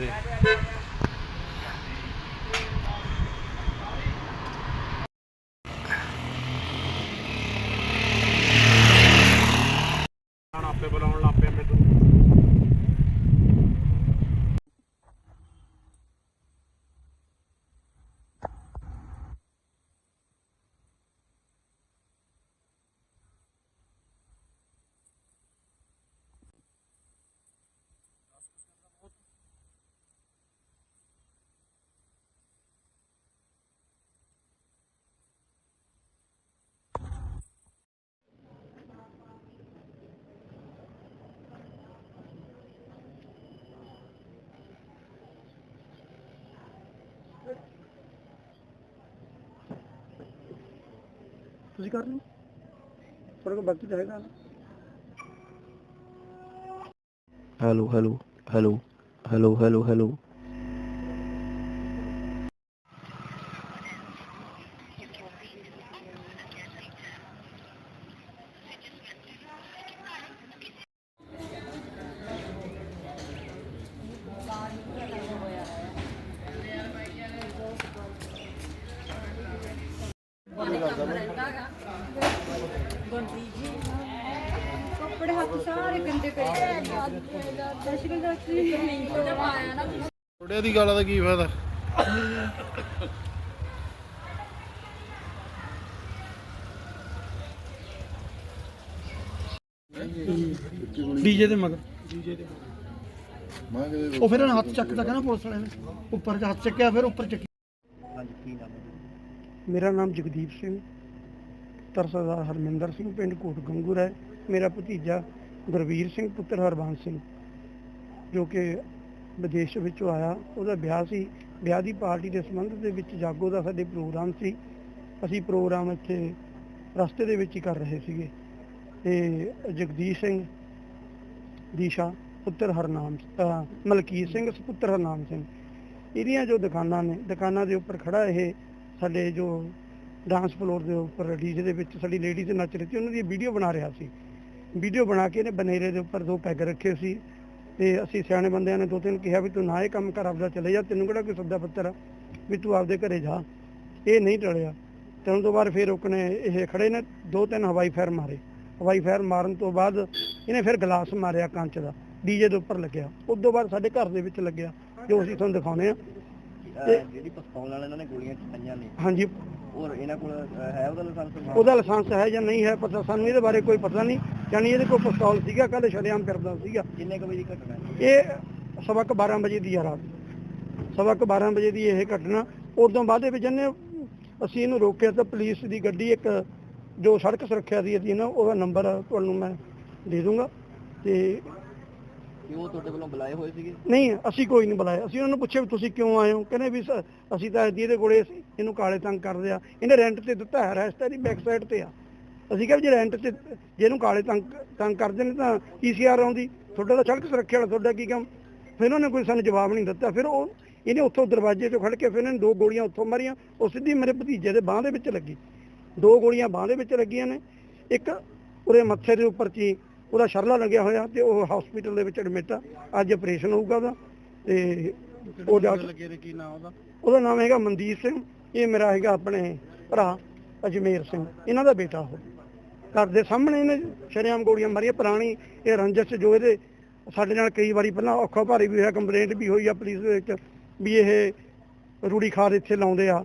ਦੇ ਆਪੇ ਬੁਲਾਉਣ ਲੱਗ ਪਿਆ ਮੈਨੂੰ ਤੁਸੀਂ ਕਰ ਲਓ ਤੁਹਾਡੇ ਕੋਲ ਬਾਕੀ ਤਾਂ ਨਾ hello hello hello hello hello hello ਕੱਪੜੇ ਹੱਥ ਸਾਰੇ ਗੰਦੇ ਦਾ ਆਇਆ ਨਾ ਗੱਲ ਦਾ ਕੀ ਫਾਇਦਾ? ਡੀਜੇ ਦੇ ਮਗਰ। ਡੀਜੇ ਦੇ ਉਹ ਫਿਰ ਹੱਥ ਚੱਕਦਾ ਕਹਿੰਦਾ ਪੁਲਿਸ ਵਾਲੇ ਨੇ। ਉੱਪਰ ਚ ਹੱਥ ਚੱਕਿਆ ਫਿਰ ਉੱਪਰ ਚੱਕੀ ਹੈ ਮੇਰਾ ਨਾਮ ਜਗਦੀਪ ਸਿੰਘ ਤਰਸਦਾਰ ਹਰਮਿੰਦਰ ਸਿੰਘ, ਪਿੰਡ ਕੋਟ ਗੰਗੂਰ ਹੈ। ਮੇਰਾ ਭਤੀਜਾ ਗੁਰਵੀਰ ਸਿੰਘ, ਪੁੱਤਰ ਹਰਬੰਸ ਸਿੰਘ, ਜੋ ਕਿ ਵਿਦੇਸ਼ ਵਿੱਚੋਂ ਆਇਆ। ਉਹਦਾ ਵਿਆਹ ਸੀ। ਵਿਆਹ ਦੀ ਪਾਰਟੀ ਦੇ ਸੰਬੰਧ ਦੇ ਵਿੱਚ ਜਾਗੋ ਦਾ ਸਾਡੇ ਪ੍ਰੋਗਰਾਮ ਸੀ। ਅਸੀਂ ਪ੍ਰੋਗਰਾਮ ਇੱਥੇ ਰਸਤੇ ਦੇ ਵਿੱਚ ਹੀ ਕਰ ਰਹੇ ਸੀਗੇ। ਤੇ ਜਗਦੀਸ਼ ਸਿੰਘ ਦੀਸ਼ਾ, ਪੁੱਤਰ ਹਰਨਾਮ ਮਲਕੀਤ ਸਿੰਘ, ਪੁੱਤਰ ਹਰਨਾਮ ਸਿੰਘ, ਇਹਦੀਆਂ ਜੋ ਦੁਕਾਨਾਂ ਨੇ, ਦੁਕਾਨਾਂ ਦੇ ਉੱਪਰ ਖੜਾ ਇਹ ਸਾਡੇ ਜੋ ਡਾਂਸ ਫਲੋਰ ਦੇ ਉੱਪਰ ਡੀਜੇ ਦੇ ਵਿੱਚ ਸਾਡੀ ਲੇਡੀਜ਼ ਨੱਚ ਰਹੀ ਸੀ, ਉਹਨਾਂ ਦੀ ਵੀਡੀਓ ਬਣਾ ਰਿਹਾ ਸੀ। ਵੀਡੀਓ ਬਣਾ ਕੇ ਇਹਨੇ ਬਨੇਰੇ ਦੇ ਉੱਪਰ ਦੋ ਪੈਗ ਰੱਖੇ ਸੀ ਤੇ ਅਸੀਂ ਸਿਆਣੇ ਬੰਦਿਆਂ ਨੇ ਦੋ ਤਿੰਨ ਕਿਹਾ ਵੀ ਤੂੰ ਨਾ ਇਹ ਕੰਮ ਕਰ, ਆਪਦਾ ਚਲੇ ਜਾ, ਤੈਨੂੰ ਕਿਹੜਾ ਕੋਈ ਸੱਦਾ ਪੱਤਰ ਆ? ਵੀ ਤੂੰ ਆਪਦੇ ਘਰੇ ਜਾ। ਇਹ ਨਹੀਂ ਟਲਿਆ। ਤੇ ਉਸ ਤੋਂ ਬਾਅਦ ਫਿਰ ਉਹਨੇ ਇਹ ਖੜੇ ਨੇ, ਦੋ ਤਿੰਨ ਹਵਾਈ ਫਾਇਰ ਮਾਰੇ। ਹਵਾਈ ਫਾਇਰ ਮਾਰਨ ਤੋਂ ਬਾਅਦ ਇਹਨੇ ਫਿਰ ਗਲਾਸ ਮਾਰਿਆ ਕੰਚ ਦਾ, ਡੀਜੇ ਦੇ ਉੱਪਰ ਲੱਗਿਆ। ਉਸ ਤੋਂ ਬਾਅਦ ਸਾਡੇ ਘਰ ਦੇ ਵਿੱਚ ਲੱਗਿਆ, ਜੋ ਅਸੀਂ ਤੁਹਾਨੂੰ ਦਿਖਾਉਨੇ ਆ ਜਿਹੜੀ ਪਿਸਤੌਲ ਨਾਲ ਇਹਨਾਂ ਨੇ ਗੋਲੀਆਂ ਚਲਾਈਆਂ ਨੇ। ਹਾਂਜੀ। ਔਰ ਇਹਨਾਂ ਕੋਲ ਅਹ, ਹੈ ਉਹਦਾ ਲਾਇਸੈਂਸ ਉਹਦਾ ਲਾਇਸੈਂਸ ਹੈ ਜਾਂ ਨਹੀਂ ਹੈ ਪਤਾ ਸਾਨੂੰ ਇਹਦੇ ਬਾਰੇ ਕੋਈ ਪਤਾ ਨਹੀਂ। ਯਾਨੀ ਇਹਦੇ ਕੋਲ ਪਿਸਤੌਲ ਸੀਗਾ ਕੱਲ ਸ਼ਰੇਆਮ ਕਰਦਾ ਸੀਗਾ। ਕਿੰਨੇ ਕੁ ਵਜੇ ਦੀ ਘਟਨਾ ਇਹ ਸਵਾ ਕੁ 12 ਵਜੇ ਦੀ ਆ ਰਾਤ। ਸਵਾ ਕੁ 12 ਵਜੇ ਦੀ ਇਹ ਘਟਨਾ। ਉਦੋਂ ਬਾਅਦ ਦੇ ਵਿੱਚ ਇਹਨੇ ਅਸੀਂ ਇਹਨੂੰ ਰੋਕਿਆ ਤਾਂ ਪੁਲਿਸ ਦੀ ਗੱਡੀ ਇੱਕ ਜੋ ਸੜਕ ਸੁਰੱਖਿਆ ਦੀ ਸੀ ਨਾ ਉਹਦਾ ਨੰਬਰ ਤੁਹਾਨੂੰ ਮੈਂ ਦੇ ਦੂੰਗਾ। ਤੇ ਕਿ ਉਹ ਤੁਹਾਡੇ ਵੱਲੋਂ ਬੁਲਾਏ ਹੋਏ ਸੀਗੇ? ਨਹੀਂ, ਅਸੀਂ ਕੋਈ ਨਹੀਂ ਬੁਲਾਇਆ। ਅਸੀਂ ਉਹਨਾਂ ਨੂੰ ਪੁੱਛਿਆ ਵੀ ਤੁਸੀਂ ਕਿਉਂ ਆਏ ਹੋ? ਕਹਿੰਦੇ ਵੀ ਸ- ਅਸੀਂ ਤਾਂ ਇਹਦੇ ਕੋਲੇ ਸੀ, ਇਹਨੂੰ ਕਾਲੇ ਤੰਗ ਕਰਦੇ ਆ। ਇਹਨੇ ਰੈਂਟ ਤੇ ਦਿੱਤਾ ਹੈ ਰੈਸਟ ਇਹਦੀ ਬੈਕ ਸਾਈਡ ਤੇ ਆ। ਅਸੀਂ ਕਿਹਾ ਵੀ ਜੇ ਰੈਂਟ ਤੇ, ਜੇ ਇਹਨੂੰ ਕਾਲੇ ਤੰਗ ਤੰਗ ਕਰਦੇ ਨੇ ਤਾਂ ਪੀਸੀਆਰ ਆਉਂਦੀ। ਤੁਹਾਡਾ ਤਾਂ ਸੜਕ ਸੁਰੱਖਿਆ ਵਾਲਾ, ਤੁਹਾਡਾ ਕੀ ਕੰਮ? ਫਿਰ ਉਹਨਾਂ ਨੇ ਕੋਈ ਸਾਨੂੰ ਜਵਾਬ ਨਹੀਂ ਦਿੱਤਾ। ਫਿਰ ਉਹ, ਇਹਨੇ ਉੱਥੋਂ ਦਰਵਾਜ਼ੇ 'ਚੋਂ ਖੜ ਕੇ ਫਿਰ ਇਹਨਾਂ ਨੇ ਦੋ ਗੋਲੀਆਂ ਉੱਥੋਂ ਮਾਰੀਆਂ। ਉਹ ਸਿੱਧੀ ਮੇਰੇ ਭਤੀਜੇ ਦੇ ਬਾਹ ਦੇ ਵਿੱਚ ਲੱਗੀ। ਦੋ ਗੋਲੀਆਂ ਬਾਹ ਦੇ ਵਿੱਚ ਲੱਗੀਆਂ ਨੇ। ਇੱਕ ਉਰੇ ਮੱਥੇ ਦੇ ਉੱਪਰ ਚੀ ਉਹਦਾ ਸ਼ਰਲਾ ਲੱਗਿਆ ਹੋਇਆ ਤੇ ਉਹ ਹਸਪੀਟਲ ਦੇ ਵਿੱਚ ਐਡਮਿਟ ਆ। ਅੱਜ ਆਪਰੇਸ਼ਨ ਹੋਊਗਾ ਉਹਦਾ ਤੇ ਉਹ ਡਾਕਟਰ ਲੱਗੇ ਨੇ ਕੀ ਨਾਮ ਉਹਦਾ? ਉਹਦਾ ਨਾਮ ਹੈਗਾ ਮਨਦੀਪ ਸਿੰਘ ਇਹ ਮੇਰਾ ਹੈਗਾ ਆਪਣੇ ਭਰਾ ਅਜਮੇਰ ਸਿੰਘ ਇਹਨਾਂ ਦਾ ਬੇਟਾ ਉਹ। ਘਰ ਦੇ ਸਾਹਮਣੇ ਇਹਨੇ ਸ਼ਰੇਆਮ ਗੋਲੀਆਂ ਮਾਰੀਆਂ ਪੁਰਾਣੀ ਇਹ ਰੰਜਸ ਜੋ ਇਹਦੇ ਸਾਡੇ ਨਾਲ ਕਈ ਵਾਰੀ ਪਹਿਲਾਂ ਔਖਾ ਭਾਰੀ ਵੀ ਹੋਇਆ ਕੰਪਲੇਂਟ ਵੀ ਹੋਈ ਆ ਪੁਲਿਸ ਦੇ ਵਿੱਚ ਵੀ ਇਹ ਰੂੜੀ ਖਾਦ ਇੱਥੇ ਲਾਉਂਦੇ ਆ।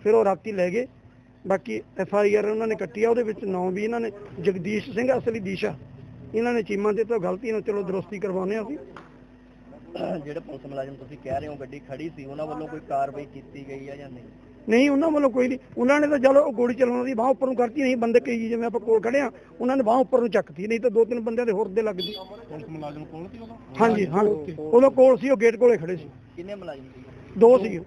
ਫਿਰ ਉਹ ਰਾਤੀ ਲੈ ਗਏ। ਬਾਕੀ ਐਫ ਆਈ ਆਰ ਉਹਨਾਂ ਨੇ ਕੱਟੀ ਆ ਉਹਦੇ ਵਿੱਚ ਨਾਂ ਵੀ ਇਹਨਾਂ ਨੇ ਜਗਦੀਸ਼ ਸਿੰਘ ਅਸਲੀ ਦੀਸ਼ਾ। ਇਹਨਾਂ ਨੇ ਚੀਮਾ ਦੇ ਤੋਂ ਗਲਤੀ ਨੂੰ ਚਲੋ ਦਰੁਸਤੀ ਕਰਵਾਉਂਦੇ ਆ ਅਸੀਂ। ਜਿਹੜੇ ਪੁਲਿਸ ਮੁਲਾਜ਼ਮ ਤੁਸੀਂ ਕਹਿ ਰਹੇ ਹੋ ਗੱਡੀ ਖੜੀ ਸੀ ਉਹਨਾਂ ਵੱਲੋਂ ਕੋਈ ਕਾਰਵਾਈ ਕੀਤੀ ਗਈ ਹੈ ਜਾਂ ਨਹੀਂ? ਨਹੀਂ ਉਹਨਾਂ ਵੱਲੋਂ ਕੋਈ ਨਹੀਂ। ਉਹਨਾਂ ਨੇ ਤਾਂ ਚਲੋ ਉਹ ਗੋਲੀ ਚਲਾਉਣ ਦੀ ਬਾਹ ਉੱਪਰ ਨੂੰ ਕਰਤੀ ਨਹੀਂ ਬੰਦੇ ਕਈ ਜਿਵੇਂ ਆਪਾਂ ਕੋਲ ਖੜੇ ਆ ਉਹਨਾਂ ਨੇ ਬਾਹ ਉੱਪਰ ਨੂੰ ਚੱਕਤੀ ਨਹੀਂ ਤਾਂ ਦੋ ਤਿੰਨ ਬੰਦਿਆਂ ਦੇ ਹੋਰ ਦੇ ਲੱਗਦੀ ਪੁਲਿਸ ਮੁਲਾਜ਼ਮ ਕੋਲ ਸੀ ਉਹਦਾ ਹਾਂਜੀ ਹਾਂ। ਉਦੋਂ ਕੋਲ ਸੀ ਉਹ ਗੇਟ ਕੋਲੇ ਖੜੇ ਸੀ। ਕਿੰਨੇ ਮੁਲਾਜ਼ਮ ਸੀ? ਦੋ ਸੀ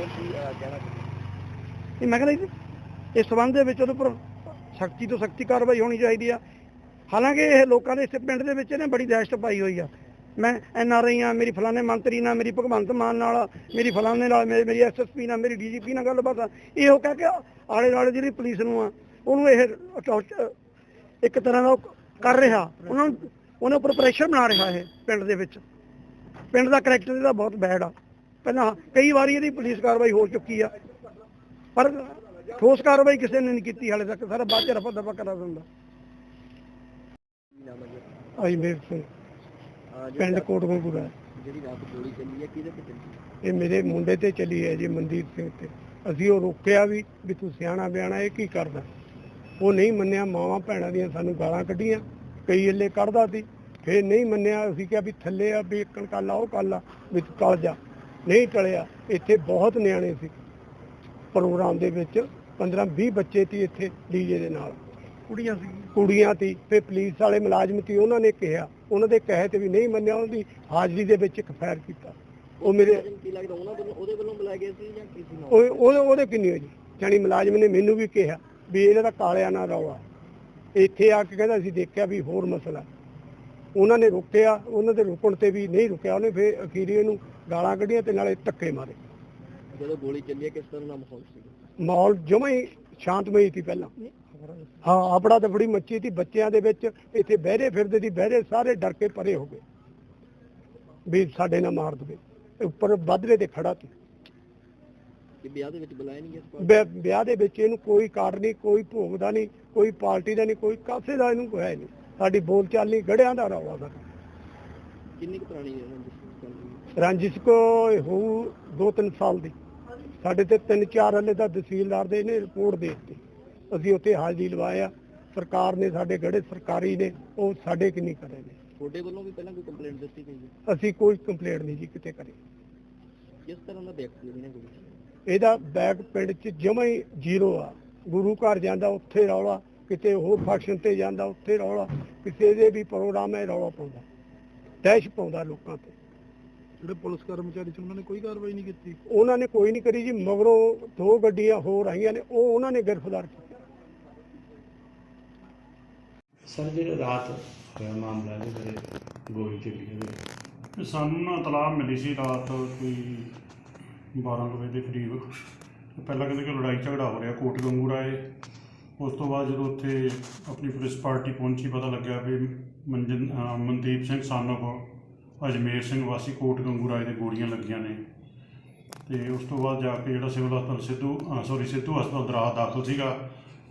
ਹੋਰ ਕੀ ਕਹਿਣਾ ਇਹ ਮੈਂ ਕਹਿੰਦਾ ਜੀ, ਇਸ ਸਬੰਧ ਦੇ ਵਿੱਚ ਉਹਦੇ ਉੱਪਰ ਸਖਤੀ ਤੋਂ ਸਖਤੀ ਕਾਰਵਾਈ ਹੋਣੀ ਚਾਹੀਦੀ ਆ। ਹਾਲਾਂਕਿ ਇਹ ਲੋਕਾਂ ਦੇ ਇਸ ਪਿੰਡ ਦੇ ਵਿੱਚ ਨੇ ਬੜੀ ਦਹਿਸ਼ਤ ਪਾਈ ਹੋਈ ਆ। ਮੈਂ ਐਨ ਆਰ ਆਈ ਆ, ਮੇਰੀ ਫਲਾਣੇ ਮੰਤਰੀ ਨਾਲ, ਮੇਰੀ ਭਗਵੰਤ ਮਾਨ ਨਾਲ, ਮੇਰੀ ਫਲਾਣੇ ਨਾਲ ਮੇਰੀ ਮੇਰੀ ਐਸਐਸਪੀ ਨਾਲ, ਮੇਰੀ ਡੀਜੀਪੀ ਨਾਲ ਗੱਲਬਾਤ ਆ। ਇਹੋ ਕਹਿ ਕੇ ਆਲੇ ਦੁਆਲੇ ਜਿਹੜੀ ਪੁਲਿਸ ਨੂੰ ਆ, ਉਹਨੂੰ ਇਹ torture- ਇੱਕ ਤਰ੍ਹਾਂ ਦਾ ਉਹ ਕਰ ਰਿਹਾ। ਉਹਨਾਂ ਨੂੰ ਉਹਨਾਂ ਉੱਪਰ ਪ੍ਰੈਸ਼ਰ ਬਣਾ ਰਿਹਾ ਇਹ ਪਿੰਡ ਦੇ ਵਿੱਚ। ਪਿੰਡ ਦਾ ਕਰੈਕਟਰ ਇਹਦਾ ਬਹੁਤ ਬੈਡ ਆ। ਪਹਿਲਾਂ ਕਈ ਵਾਰੀ ਇਹਦੀ ਪੁਲਿਸ ਕਾਰਵਾਈ ਹੋ ਚੁੱਕੀ ਆ। ਪਰ ਠੋਸ ਕਾਰਵਾਈ ਕਿਸੇ ਨੇ ਨਹੀਂ ਕੀਤੀ ਹਾਲੇ ਤੱਕ। ਸਾਰਾ ਬਾਅਦ ਚ ਰਫਾ ਦਫਾ ਕਰਾ ਦਿੰਦਾ। ਆਈ ਮੇਰ ਸਿੰਘ। ਪਿੰਡ ਕੋਟਗੋਪੁਰਾ ਜਿਹੜੀ ਰਾਤ ਗੋਲੀ ਚੱਲੀ ਹੈ ਕਿਹਦੇ ਤੇ ਚੱਲੀ? ਇਹ ਮੇਰੇ ਮੁੰਡੇ ਤੇ ਚੱਲੀ ਹੈ ਜੀ ਮਨਦੀਪ ਸਿੰਘ ਤੇ। ਅਸੀਂ ਉਹ ਰੋਕਿਆ ਵੀ ਵੀ ਤੂੰ ਸਿਆਣਾ ਬਿਆਣਾ ਇਹ ਕੀ ਕਰਦਾ? ਉਹ ਨਹੀਂ ਮੰਨਿਆ ਮਾਵਾਂ ਭੈਣਾਂ ਦੀਆਂ ਸਾਨੂੰ ਗਾਲਾਂ ਕੱਢੀਆਂ। ਕਈ ਇੱਲੇ ਕੱਢਦਾ ਸੀ। ਫੇਰ ਨਹੀਂ ਮੰਨਿਆ ਅਸੀਂ ਕਿਹਾ ਵੀ ਥੱਲੇ ਆ ਵੀ ਇੱਕਣ ਕੱਲ ਉਹ ਕੱਲ ਆ ਵੀ ਤੂੰ ਟਲ ਜਾ। ਨਹੀਂ ਟਲਿਆ। ਇੱਥੇ ਬਹੁਤ ਨਿਆਣੇ ਸੀ। ਪ੍ਰੋਗਰਾਮ ਦੇ ਵਿੱਚ 15 20 ਬੱਚੇ ਸੀ ਇੱਥੇ ਡੀਜੇ ਦੇ ਨਾਲ। ਕੁੜੀਆਂ ਸੀ। ਕੁੜੀਆਂ ਸੀ। ਤੇ ਪੁਲਿਸ ਵਾਲੇ ਮੁਲਾਜ਼ਮ ਸੀ ਉਹਨਾਂ ਨੇ ਕਿਹਾ ਉਹਨਾਂ ਦੇ ਕਹੇ ਤੇ ਵੀ ਨਹੀਂ ਮੰਨਿਆ ਉਹਦੀ ਹਾਜ਼ਰੀ ਦੇ ਵਿੱਚ ਇੱਕ ਫਾਇਰ ਕੀਤਾ। ਉਹ ਮੇਰੇ ਕੀ ਲੱਗਦਾ ਉਹਨਾਂ ਵੱਲੋਂ ਉਹਦੇ ਵੱਲੋਂ ਬੁਲਾਇਆ ਗਿਆ ਸੀ ਜਾਂ ਕਿਸੇ ਨੂੰ? ਉਹ ਉਹਦੇ ਉਹਦੇ ਕਿੰਨੀ ਹੋਈ? ਜਾਨੀ ਮੁਲਾਜ਼ਮ ਨੇ ਮੈਨੂੰ ਵੀ ਕਿਹਾ ਵੀ ਇਹਨਾਂ ਦਾ ਕਾਲਿਆ ਨਾ ਰੌਲਾ। ਇੱਥੇ ਆ ਕੇ ਕਹਿੰਦਾ ਅਸੀਂ ਦੇਖਿਆ ਵੀ ਹੋਰ ਮਸਲਾ। ਉਹਨਾਂ ਨੇ ਰੁਕਿਆ ਉਹਨਾਂ ਦੇ ਰੁਕਣ ਤੇ ਵੀ ਨਹੀਂ ਰੁਕਿਆ। ਉਹਨੇ ਫੇਰ ਅਖੀਰੀ ਇਹਨੂੰ ਗਾਲਾਂ ਕੱਢੀਆਂ ਤੇ ਨਾਲੇ ਧੱਕੇ ਮਾਰੇ। ਜਦੋਂ ਗੋਲੀ ਚੱਲੀ ਹੈ ਕਿਸ ਤਰ੍ਹਾਂ ਦਾ ਮਾਹੌਲ ਸੀ? ਮਾਹੌਲ ਜਮਾਂ ਹੀ ਸ਼ਾਂਤਮਈ ਸੀ ਪਹਿਲਾਂ। ਹਾਂ ਆਪੜਾ ਤਾਂ ਬੜੀ ਮੱਚੀ ਸੀ। ਬੱਚਿਆਂ ਦੇ ਵਿੱਚ ਇੱਥੇ ਬਹਿਰੇ ਫਿਰਦੇ ਸੀ ਬਹਿਰੇ ਸਾਰੇ ਡਰ ਕੇ ਪਰੇ ਹੋ ਗਏ। ਵੀ ਸਾਡੇ ਨਾਲ ਮਾਰ ਦਵੇ। ਉੱਪਰ ਵੱਧਰੇ ਤੇ ਖੜਾ ਸੀ। ਕਿ ਵਿਆਹ ਦੇ ਵਿੱਚ ਬੁਲਾਇਆ ਨਹੀਂ ਗਿਆ ਇਸ ਵਿਆਹ ਵਿਆਹ ਦੇ ਵਿੱਚ ਇਹਨੂੰ ਕੋਈ ਕਾਰਨ ਨਹੀਂ ਕੋਈ ਭੋਗ ਦਾ ਨਹੀਂ ਕੋਈ ਪਾਰਟੀ ਦਾ ਨਹੀਂ ਕੋਈ ਕਾਸੇ ਦਾ ਇਹਨੂੰ ਕੋਈ ਹੈ ਨਹੀਂ। ਸਾਡੀ ਬੋਲ ਚਾਲ ਨਹੀਂ ਗੜਿਆਂ ਦਾ ਰੌਲਾ ਦਾ ਕਿੰਨੀ ਕੁ ਪੁਰਾਣੀ ਹੈ ਰਹੀ ਹੈ ਰੰਜਿਸ਼ ਕੋ ਦੋ ਤਿੰਨ ਸਾਲ ਦੀ। ਸਾਡੇ ਤੇ ਤਿੰਨ ਚਾਰ ਹਲੇ ਦਾ ਤਹਿਸੀਲਦਾਰ ਦੇ ਨੇ ਰਿਪੋਰਟ ਦੇ ਦਿੱਤੀ। ਅਸੀਂ ਉੱਥੇ ਹਾਜ਼ਰੀ ਲਵਾਇਆ ਸਰਕਾਰ ਨੇ ਸਾਡੇ ਗੜੇ ਸਰਕਾਰੀ ਨੇ ਉਹ ਸਾਡੇ ਕਿ ਨਹੀਂ ਕਰੇ ਨੇ। ਤੁਹਾਡੇ ਵੱਲੋਂ ਵੀ ਪਹਿਲਾਂ ਕੋਈ ਕੰਪਲੇਂਟ ਦਿੱਤੀ ਗਈ ਹੈ? ਅਸੀਂ ਕੋਈ ਕੰਪਲੇਂਟ ਨਹੀਂ ਜੀ ਕਿਤੇ ਕਰੀ। ਕਿਸ ਤਰ੍ਹਾਂ ਦਾ ਵਿਅਕਤੀ ਹੈ ਚੱਲੀ ਇਹਦਾ ਬੈਗ ਪਿੰਡ 'ਚ ਜਮਾ ਹੀ ਜ਼ੀਰੋ ਆ। ਗੁਰੂ ਘਰ ਜਾਂਦਾ ਉੱਥੇ ਰੌਲਾ। ਕਿਤੇ ਹੋਰ ਫੰਕਸ਼ਨ ਤੇ ਜਾਂਦਾ ਉੱਥੇ ਰੌਲਾ। ਕਿਸੇ ਦੇ ਵੀ ਪ੍ਰੋਗਰਾਮ ਹੈ ਰੌਲਾ ਪਾਉਂਦਾ। ਦਹਿਸ਼ ਪਾਉਂਦਾ ਲੋਕਾਂ ਤੇ। ਜਿਹੜੇ ਪੁਲਿਸ ਕਰਮਚਾਰੀ ਸੀ ਉਹਨਾਂ ਨੇ ਕੋਈ ਕਾਰਵਾਈ ਨਹੀਂ ਕੀਤੀ। ਉਹਨਾਂ ਨੇ ਕੋਈ ਨਹੀਂ ਕਰੀ ਜੀ ਮਗਰੋਂ ਦੋ ਗੱਡੀਆਂ ਹੋਰ ਆਈਆਂ ਨੇ ਉਹ ਉਹਨਾਂ ਨੇ ਗ੍ਰਿਫਤਾਰ ਕੀਤਾ। ਸਰ ਜਿਹੜਾ ਰਾਤ ਹੋਇਆ ਮਾਮਲਾ ਇਹਦੇ ਬਾਰੇ ਗੋਲੀ ਚੱਲੀ ਉਹਦੇ ਤੇ ਸਾਨੂੰ ਨਾ ਤਲਾਹ ਮਿਲੀ ਸੀ ਰਾਤ ਕੋਈ 12 ਕੁ ਵਜੇ ਦੇ ਕਰੀਬ। ਤੇ ਪਹਿਲਾਂ ਕਹਿੰਦੇ ਕਿ ਲੜਾਈ ਝਗੜਾ ਹੋ ਰਿਹਾ ਕੋਟ ਗੰਗੂਰਾ ਏ। ਉਸ ਤੋਂ ਬਾਅਦ ਜਦੋਂ ਉੱਥੇ ਆਪਣੀ ਪੁਲਿਸ ਪਾਰਟੀ ਪਹੁੰਚੀ ਪਤਾ ਲੱਗਿਆ ਵੀ ਮਨਜਨ ਅਹ ਮਨਦੀਪ ਸਿੰਘ ਸਾਨੋਫ ਅਜਮੇਰ ਸਿੰਘ ਵਾਸੀ ਕੋਟ ਗੰਗੂਰਾ ਦੇ ਗੋਲੀਆਂ ਲੱਗੀਆਂ ਨੇ। ਤੇ ਉਸ ਤੋਂ ਬਾਅਦ ਜਾ ਕੇ ਜਿਹੜਾ ਸਿਵਲ ਹਸਪਤਾਲ ਸਿੱਧੂ ਸੌਰੀ ਸਿੱਧੂ ਹਸਪਤਾਲ ਦਰਾਹ ਦਾਖਲ ਸੀਗਾ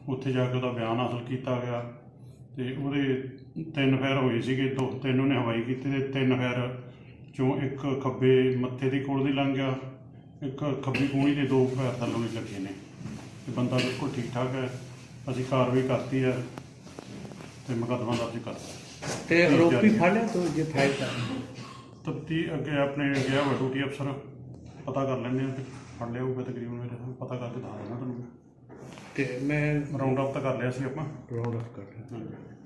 ਉੱਥੇ ਜਾ ਕੇ ਉਹਦਾ ਬਿਆਨ ਹਾਸਲ ਕੀਤਾ ਗਿਆ। ਤੇ ਉਹਦੇ ਤਿੰਨ ਫੈਰ ਹੋਏ ਸੀਗੇ ਦੋ ਤਿੰਨ ਉਹਨੇ ਹਵਾਈ ਕੀਤੇ ਤੇ ਤਿੰਨ ਫੈਰ ਚੋਂ ਇੱਕ ਖੱਬੇ ਮੱਥੇ ਦੀ ਕੋਲ ਦੀ ਲੰਘ ਗਿਆ ਇੱਕ ਖੱਬੀ ਕੂਣੀ ਦੇ ਦੋ ਫੈਰ ਥੱਲੋਂ ਵੀ ਲੱਗੇ ਨੇ। ਤੇ ਬੰਦਾ ਬਿਲਕੁਲ ਠੀਕ ਠਾਕ ਹੈ ਅਸੀਂ ਕਾਰਵਾਈ ਕਰਤੀ ਹੈ ਤੇ ਮੁਕੱਦਮਾ ਦਰਜ ਕਰਤਾ ਤੇ ਆਰੋਪੀ ਫੜ ਲਿਆ ਤੋ ਜੇ ਫਾਇਰ ਕਰ ਤਪਤੀ ਅੱਗੇ ਆਪਣੇ ਗਿਆ ਵਾ ਡਿਊਟੀ ਅਫਸਰ ਪਤਾ ਕਰ ਲੈਂਦੇ ਆ ਫੜ ਲਿਆ ਹੋਊਗਾ ਤਕਰੀਬਨ ਮੇਰੇ ਪਤਾ ਕਰਕੇ ਦੱਸ ਦੇਣਾ ਤੁਹਾਨੂੰ ਤੇ ਮੈਂ ਰਾਉਂਡ ਅਪ ਤਾਂ ਕਰ ਲਿਆ ਸੀ ਆਪਾਂ। ਰਾਉਂਡ ਅਪ ਕਰ ਲਿਆ। ਹਾਂਜੀ।